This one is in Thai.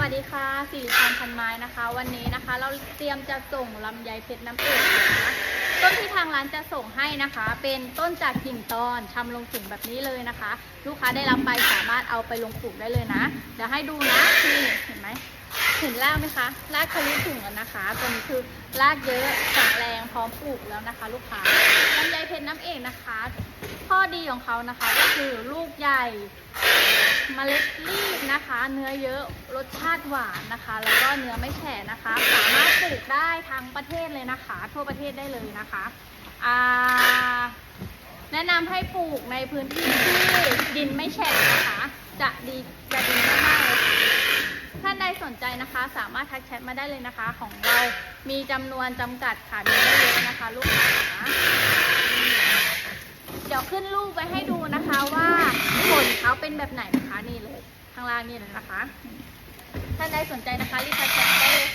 วัสดีค่ะสิริพรพันไม้นะคะ วันนี้นะคะ เราเตรียมจะส่งลำไยเพชรน้ำเอกนะคะต้นที่ทางร้านจะส่งให้นะคะ เป็นต้นจากกิ่งตอนทำลงถุงแบบนี้เลยนะคะ ลูกค้าได้รับไปสามารถเอาไปลงถุงได้เลยนะเดี๋ยวให้ดูนะนี่เห็นไหมเห็นรากไหมคะรากทะลุถุงแล้วนะคะตัวนี้คือรากเยอะแข็งแรงพร้อมปลูกแล้วนะคะ ลูกค้าลำไยเพชรน้ำเอกนะคะ ข้อดีของเขานะคะก็คือลูกใหญ่ เมล็ดรีบนะคะ เนื้อเยอะรสชาติหวานนะคะ แล้วก็เนื้อไม่แฉะนะคะ สามารถปลูกได้ทั้งประเทศเลยนะคะ ทั่วประเทศได้เลยนะคะแนะนำให้ปลูกในพื้นที่ที่ดินไม่แฉะนะคะ จะดีจะดีมากๆเลยท่านใดสนใจนะคะ สามารถทักแชทมาได้เลยนะคะ ของเรามีจำนวนจำกัดค่ะมีไม่เยอะนะคะลูกค้าเดี๋ยวขึ้นรูปไว้ให้ดูนะคะว่าผลเขาเป็นแบบไหน นะคะนี่เลยข้างล่างนี่เลยนะคะ ท่านใดสนใจนะคะรีบทักแชทได้เลย